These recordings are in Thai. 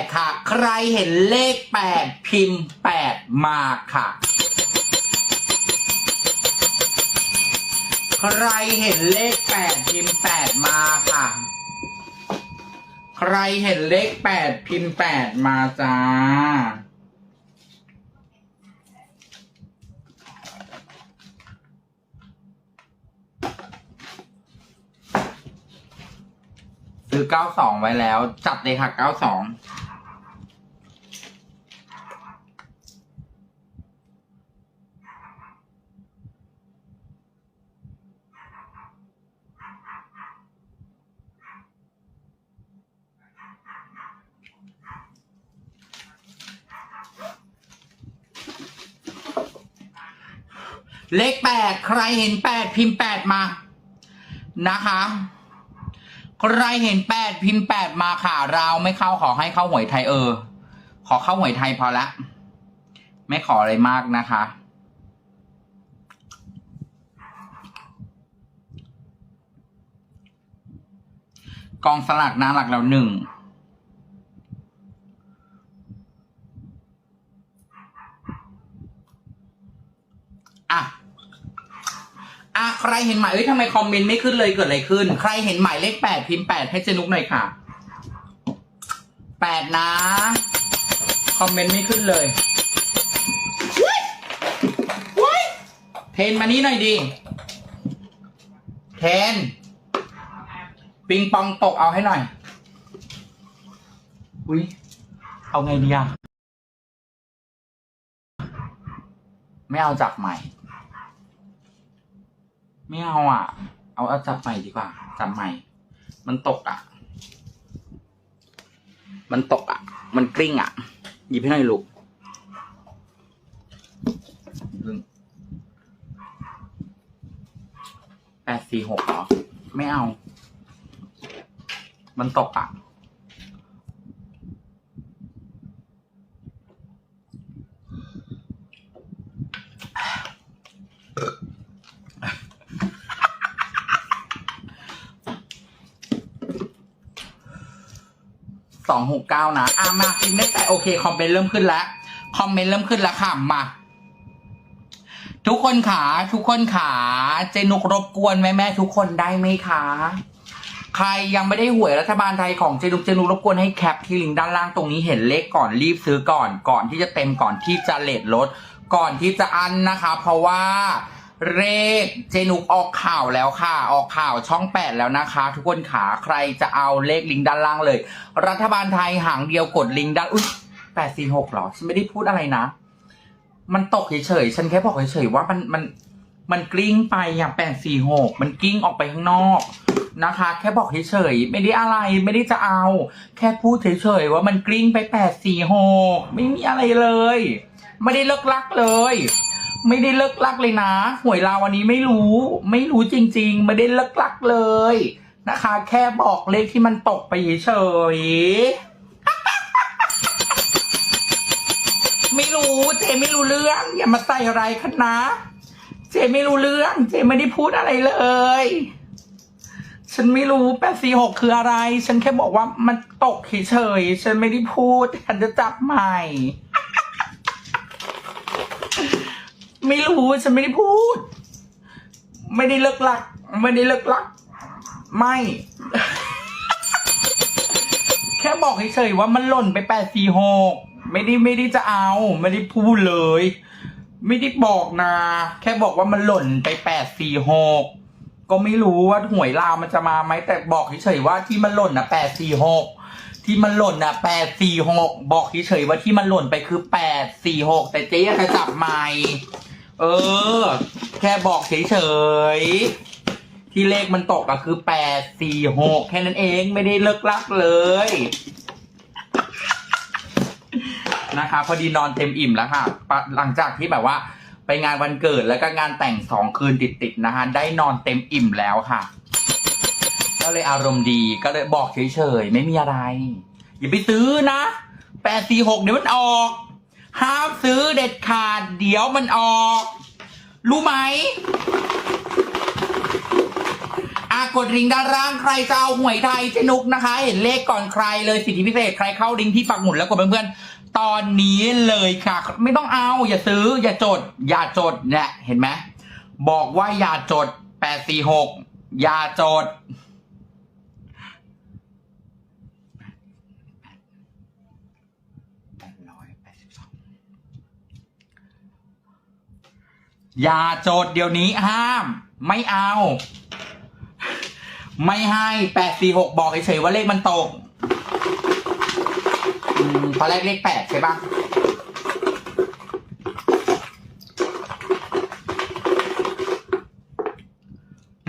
ดค่ะ ใครเห็นเลขแปดพิมพ์แปดมาค่ะ ใครเห็นเลขแปดพิมพ์แปดมาค่ะ ใครเห็นเลขแปดพิมพ์แปดมาจ้าซื้อ 92 ไว้แล้ว จัดเลยค่ะ 92 เลขแปดใครเห็นแปดพิมพ์แปดมานะคะ ใครเห็นแปดพิมพ์แปดมาค่ะ เราไม่เข้าขอให้เข้าหวยไทยเออ ขอเข้าหวยไทยพอละ ไม่ขออะไรมากนะคะกองสลากนาหลักแล้วหนึ่ง อะ อะใครเห็นหมายเอ้ยทำไมคอมเมนต์ไม่ขึ้นเลยเกิดอะไรขึ้น ใครเห็นหมายเลขแปดพิมพ์แปดให้เจนุกหน่อยค่ะแปดนะ คอมเมนต์ไม่ขึ้นเลยเว้ยเว้ยเทนมานี้หน่อยดิเทน ปิงปองตกเอาให้หน่อย อุ้ยเอาไงดีอะไม่เอาจับใหม่ ไม่เอาอะ เอาเอาจับใหม่ดีกว่าจับใหม่ มันตกอะ มันตกอะ มันกลิ้งอะ หยิบให้หน่อยลูกแปดสี่หกเหรอ ไม่เอา มันตกอะ สองหกเก้านะอะมาพิมพ์ได้แต่โอเคคอมเมนต์เริ่มขึ้นแล้ว คอมเมนต์เริ่มขึ้นแล้วค่ะมา ทุกคนขาทุกคนขาเจนุกรบกวนแม่แม่ทุกคนได้ไหมคะใครยังไม่ได้หวยรัฐบาลไทยของเจนุกเจนุกรบกวนให้แคปที่ลิงก์ด้านล่างตรงนี้เห็นเลขก่อนรีบซื้อก่อน ก่อนที่จะเต็มก่อนที่จะเลทลดก่อนที่จะอันนะคะ เพราะว่า เลขเจนุกออกข่าวแล้วค่ะ ออกข่าวช่องแปดแล้วนะคะ ทุกคนขาใครจะเอาเลขลิงก์ด้านล่างเลย รัฐบาลไทยหางเดียวกดลิงก์ด้านอุ้ยแปดสี่หกหรอ ฉันไม่ได้พูดอะไรนะ มันตกเฉยๆ ฉันแค่บอกเฉยๆว่ามันมันมันกลิ้งไปอย่างแปดสี่หกมันกลิ้งออกไปข้างนอกนะคะ แค่บอกเฉยๆไม่ได้อะไรไม่ได้จะเอา แค่พูดเฉยๆว่ามันกลิ้งไปแปดสี่หกไม่มีอะไรเลย ไม่ได้เลิกลักเลย ไม่ได้เลิกลักเลยนะ หวยลาววันนี้ไม่รู้ ไม่รู้จริง ๆ ไม่ได้เลิกลักเลยนะคะ แค่บอกเลขที่มันตกไปเฉยไม่รู้เจไม่รู้เรื่องอย่ามาใส่อะไรคันนะ เจไม่รู้เรื่อง เจไม่ได้พูดอะไรเลย ฉันไม่รู้แปดสี่หกคืออะไร ฉันแค่บอกว่ามันตกเฉยฉันไม่ได้พูด ฉันจะจับใหม่ ไม่รู้ฉันไม่ได้พูด ไม่ได้เลิกลัก ไม่ได้เลิกลัก ไม่ แค่บอกเฉยๆว่ามันหล่นไปแปดสี่หกไม่ได้ไม่ได้จะเอา ไม่ได้พูดเลย ไม่ได้บอกนะ แค่บอกว่ามันหล่นไปแปดสี่หกก็ไม่รู้ว่าหวยลาวมันจะมาไหมแต่บอกเฉยๆว่าที่มันหล่นนะแปดสี่หกที่มันหล่นนะแปดสี่หกบอกเฉยๆว่าที่มันหล่นไปคือแปดสี่หกแต่เจ๊จะจับใหม่ เออ แค่บอกเฉยๆ ที่เลขมันตกอะคือแปดสี่หกแค่นั้นเองไม่ได้เลิกลักเลย นะคะ พอดีนอนเต็มอิ่มแล้วค่ะปะหลังจากที่แบบว่า ไปงานวันเกิดแล้วก็งานแต่งสองคืนติดๆนะคะได้นอนเต็มอิ่มแล้วค่ะ ก็เลยอารมณ์ดีก็เลยบอกเฉยๆ ไม่มีอะไร อย่าไปซื้อนะแปดสี่หกเดี๋ยวมันออก ห้ามซื้อเด็ดขาด เดี๋ยวมันออก รู้ไหมอะอะกดลิงก์ด้านล่างใครจะเอาหวยไทยเจนุกนะคะ เห็นเลขก่อนใครเลยสิทธิพิเศษใครเข้าลิงก์ที่ปักหมุดแล้วกดเพื่อนๆตอนนี้เลยค่ะ ไม่ต้องเอา อย่าซื้อ อย่าจด อย่าจดเนี่ยเห็นไหมบอกว่าอย่าจดแปดสี่หกอย่าจดร้อยแปดสิบสอง อย่าโจทย์เดี๋ยวนี้ห้าม ไม่เอา ไม่ให้แปดสี่หกบอกเฉยๆว่าเลขมันตกตอนแรกเลขแปดใช่ปะ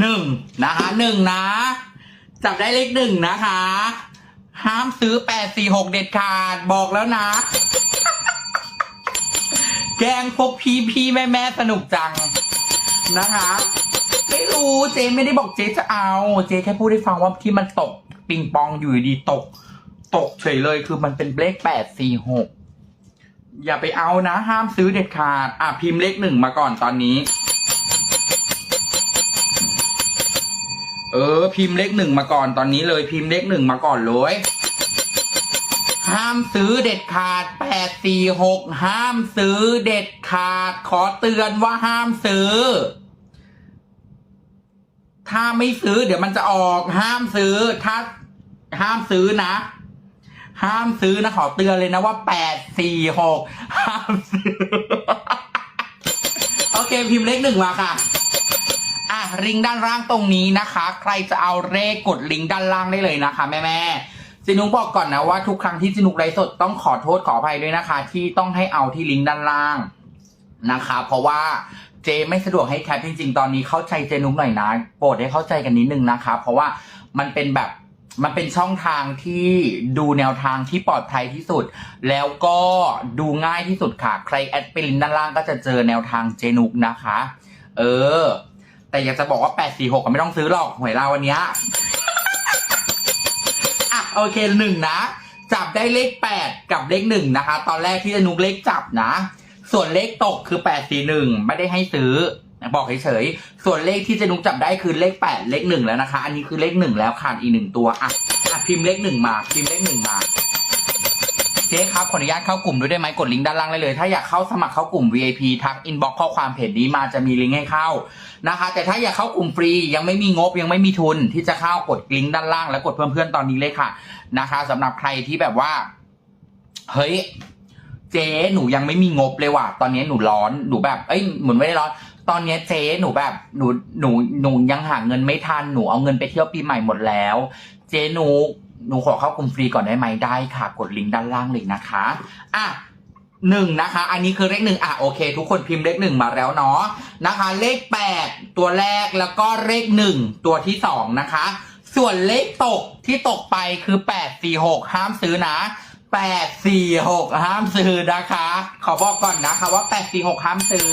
หนึ่งนะคะหนึ่งนะ จับได้เลขหนึ่งนะคะ ห้ามซื้อแปดสี่หกเด็ดขาดบอกแล้วนะ แกล้งพวกพี่พี่แม่แม่สนุกจังนะคะ ไม่รู้เจไม่ได้บอกเจจะเอา เจแค่พูดให้ฟังว่าที่มันตก ปิงปองอยู่ดีตก ตกเฉยเลยคือมันเป็นเลขแปดสี่หกอย่าไปเอานะ ห้ามซื้อเด็ดขาด อะพิมพ์เลขหนึ่งมาก่อนตอนนี้ เออ พิมพ์เลขหนึ่งมาก่อนตอนนี้เลยพิมพ์เลขหนึ่งมาก่อนเลย ห้ามซื้อเด็ดขาดแปดสี่หกห้ามซื้อเด็ดขาด ขอเตือนว่าห้ามซื้อ ถ้าไม่ซื้อเดี๋ยวมันจะออก ห้ามซื้อ ถ้าห้ามซื้อนะ ห้ามซื้อนะขอเตือนเลยนะว่าแปดสี่หกห้ามซื้อ โอเคพิมพ์เลขหนึ่งมาค่ะอะลิงก์ด้านล่างตรงนี้นะคะ ใครจะเอาเลขกดลิงก์ด้านล่างได้เลยนะคะ แม่แม่ จินุกบอกก่อนนะว่าทุกครั้งที่จินุกไลฟ์สดต้องขอโทษขออภัยด้วยนะคะ ที่ต้องให้เอาที่ลิงก์ด้านล่างนะคะ เพราะว่าเจไม่สะดวกให้แคปจริงๆ ตอนนี้เข้าใจเจนุกหน่อยนะโปรดให้เข้าใจกันนิดนึงนะคะ เพราะว่ามันเป็นแบบมันเป็นช่องทางที่ดูแนวทางที่ปลอดภัยที่สุด แล้วก็ดูง่ายที่สุดค่ะ ใครแอดไปลิงก์ด้านล่างก็จะเจอแนวทางเจนุกนะคะ เออ แต่อยากจะบอกว่า 846ก็ไม่ต้องซื้อหรอกหวยเราวันนี้ โอเคหนึ่งนะ จับได้เลข8กับเลขหนึ่งนะคะ ตอนแรกที่จะนุกเลขจับนะ ส่วนเลขตกคือ841ไม่ได้ให้ซื้อบอกเฉยๆ ส่วนเลขที่จะนุกจับได้คือเลข8เลขหนึ่งแล้วนะคะ อันนี้คือเลขหนึ่งแล้วขาดอีกหนึ่งตัวอะอะพิมพ์เลขหนึ่งมา พิมพ์เลขหนึ่งมาเจ๊ครับขออนุญาตเข้ากลุ่มด้วยได้ไหมกดลิงก์ด้านล่างได้เลย ถ้าอยากเข้าสมัครเข้ากลุ่ม VIP ทักอินบ็อกข้อความเพจนี้มาจะมีลิงก์ให้เข้า นะคะ แต่ถ้าอยากเข้ากลุ่มฟรียังไม่มีงบยังไม่มีทุนที่จะเข้ากดลิงก์ด้านล่างแล้วกดเพิ่มเพื่อนตอนนี้เลยค่ะนะคะสำหรับใครที่แบบว่า เฮ้ยเจ๊หนูยังไม่มีงบเลยว่ะตอนนี้หนูร้อนหนูแบบเอ้ยเหมือนไม่ได้ร้อนตอนนี้เจ๊หนูแบบหนูหนูหนูยังหาเงินไม่ทันหนูเอาเงินไปเที่ยวปีใหม่หมดแล้ว เจ๊หนูหนูขอเข้ากลุ่มฟรีก่อนได้ไหมได้ค่ะ กดลิงก์ด้านล่างเลยนะคะ อะ หนึ่งนะคะ อันนี้คือเลขหนึ่งอะโอเค ทุกคนพิมพ์เลขหนึ่งมาแล้วเนาะนะคะ เลขแปดตัวแรกแล้วก็เลขหนึ่งตัวที่สองนะคะ ส่วนเลขตกที่ตกไปคือแปดสี่หกห้ามซื้อนะแปดสี่หกห้ามซื้อนะคะ ขอบอกก่อนนะคะว่าแปดสี่หกห้ามซื้อ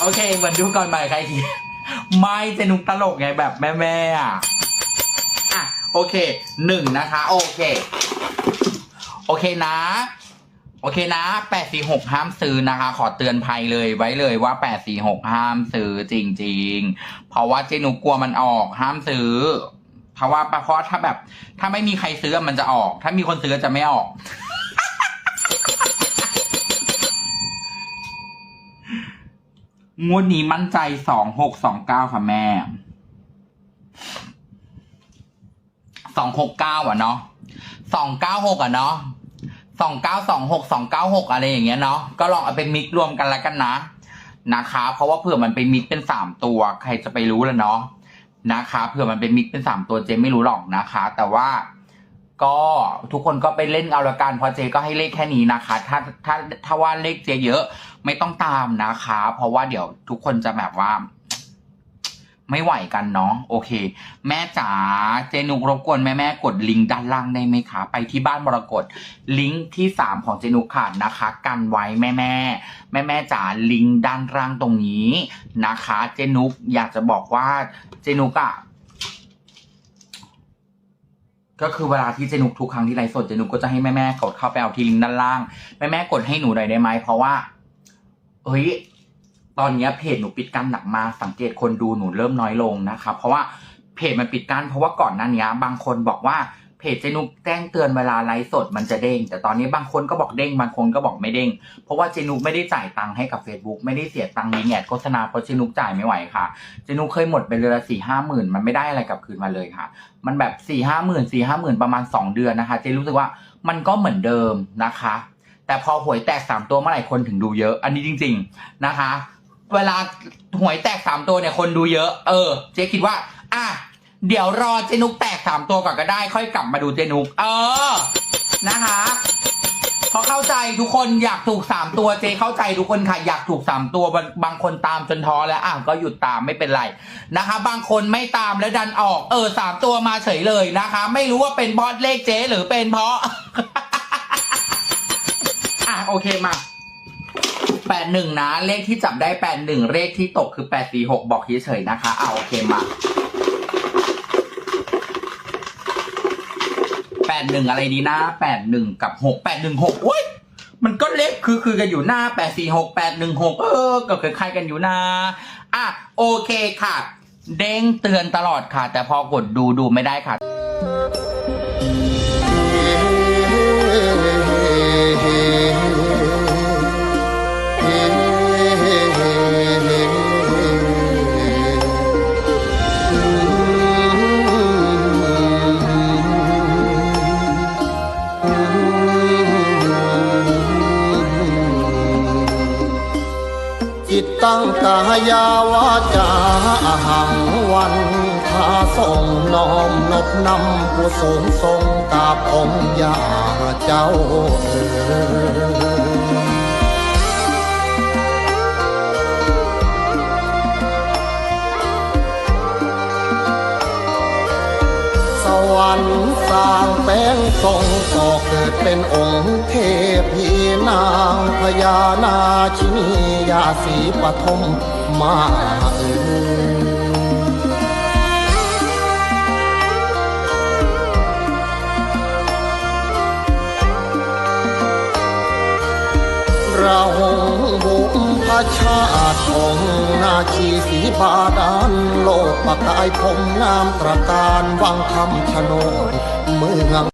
โอเคเหมือนดูก่อนใหม่ใครทีไม่จะนุกตลกไงแบบแม่ๆอะอะโอเคหนึ่งนะคะ โอเค โอเคนะ โอเคนะแปดสี่หกห้ามซื้อนะคะ ขอเตือนภัยเลยไว้เลยว่าแปดสี่หกห้ามซื้อจริง ๆ เพราะว่าเจนุกกลัวมันออกห้ามซื้อ เพราะว่าเพราะถ้าแบบ ถ้าไม่มีใครซื้อมันจะออก ถ้ามีคนซื้อจะไม่ออกงวดนี้มั่นใจสองหกสองเก้าค่ะแม่สองหกเก้าอะเนาะสองเก้าหกอะเนาะ สองเก้าสองหกสองเก้าหกอะไรอย่างเงี้ยเนาะก็ลองเอาไปมิกรวมกันแล้วกันนะนะคะ เพราะว่าเผื่อมันไปมิกเป็นสามตัวใครจะไปรู้ล่ะเนาะนะคะเผื่อมันไปมิกเป็นสามตัวเจไม่รู้หรอกนะคะ แต่ว่าก็ทุกคนก็ไปเล่นเอาละกันเพราะเจก็ให้เลขแค่นี้นะคะ ถ้าถ้าถ้าว่าเลขเจเยอะไม่ต้องตามนะคะ เพราะว่าเดี๋ยวทุกคนจะแบบว่า ไม่ไหวกันเนาะโอเค แม่จ๋าเจนุกรบกวนแม่แม่กดลิงก์ด้านล่างได้ไหมคะ ไปที่บ้านมรกตลิงก์ที่สามของเจนุกค่ะนะคะ กันไว้แม่แม่แม่แม่จ๋าลิงก์ด้านล่างตรงนี้นะคะ เจนุกอยากจะบอกว่าเจนุกอะก็คือเวลาที่เจนุกทุกครั้งที่ไลฟ์สดเจนุกก็จะให้แม่แม่กดเข้าไปเอาที่ลิงก์ด้านล่าง แม่แม่กดให้หนูหน่อยได้ไหมเพราะว่าเฮ้ย ตอนนี้เพจหนูปิดกั้นหนักมากสังเกตคนดูหนูเริ่มน้อยลงนะคะเพราะว่าเพจมันปิดกั้นเพราะว่าก่อนหน้านี้บางคนบอกว่าเพจเจนุกแจ้งเตือนเวลาไลฟ์สดมันจะเด้ง แต่ตอนนี้บางคนก็บอกเด้งบางคนก็บอกไม่เด้ง เพราะว่าเจนุกไม่ได้จ่ายตังค์ให้กับ Facebook ไม่ได้เสียตังค์รีแอดโฆษณาเพราะเจนุกจ่ายไม่ไหวค่ะ เจนุกเคยหมดไปเดือนละสี่ห้าหมื่นมันไม่ได้อะไรกลับคืนมาเลยค่ะ มันแบบสี่ห้าหมื่นสี่ห้าหมื่นประมาณสองเดือนนะคะ เจรู้สึกว่ามันก็เหมือนเดิมนะคะ แต่พอหวยแตกสามตัวเมื่อไหร่คนถึงดูเยอะ อันนี้จริง ๆนะคะ เวลาหวยแตกสามตัวเนี่ยคนดูเยอะ เออ เจ๊คิดว่า อะ เดี๋ยวรอเจนุกแตกสามตัวก่อนก็ได้ ค่อยกลับมาดูเจนุก เออ นะคะเพราะเข้าใจทุกคนอยากถูกสามตัวเจเข้าใจทุกคนค่ะอยากถูกสามตัวบางบางคนตามจนท้อแล้วอะก็หยุดตามไม่เป็นไรนะคะ บางคนไม่ตามแล้วดันออก เออสามตัวมาเฉยเลยนะคะ ไม่รู้ว่าเป็นบอสเลขเจหรือเป็นเพราะ อะโอเคมา แปดหนึ่งนะ เลขที่จับได้แปดหนึ่งเลขที่ตกคือแปดสี่หกบอกเฉยๆนะคะ เอาโอเคมาแปดหนึ่งอะไรดีนะแปดหนึ่งกับหกแปดหนึ่งหกอุ้ยมันก็เลขคือคือกันอยู่หน้าแปดสี่หกแปดหนึ่งหกเออก็คือใครกันอยู่นะอะโอเคค่ะ เด้งเตือนตลอดค่ะ แต่พอกดดูดูไม่ได้ค่ะ ยาวาจาอาหังวันทาส่งน้อมนบนำผู้สงทรงกาบองค์ยาเจ้าเอ๋ยสวรรค์สร้างแป้งทรงก่อเกิดเป็นองค์เทพีนางพญานาชินียาสีปฐม มาเอ่ยเราบุพพชาติองค์นาชีสีบาดาลโลกประกายพงงามตระการวังคำชโนดเมือง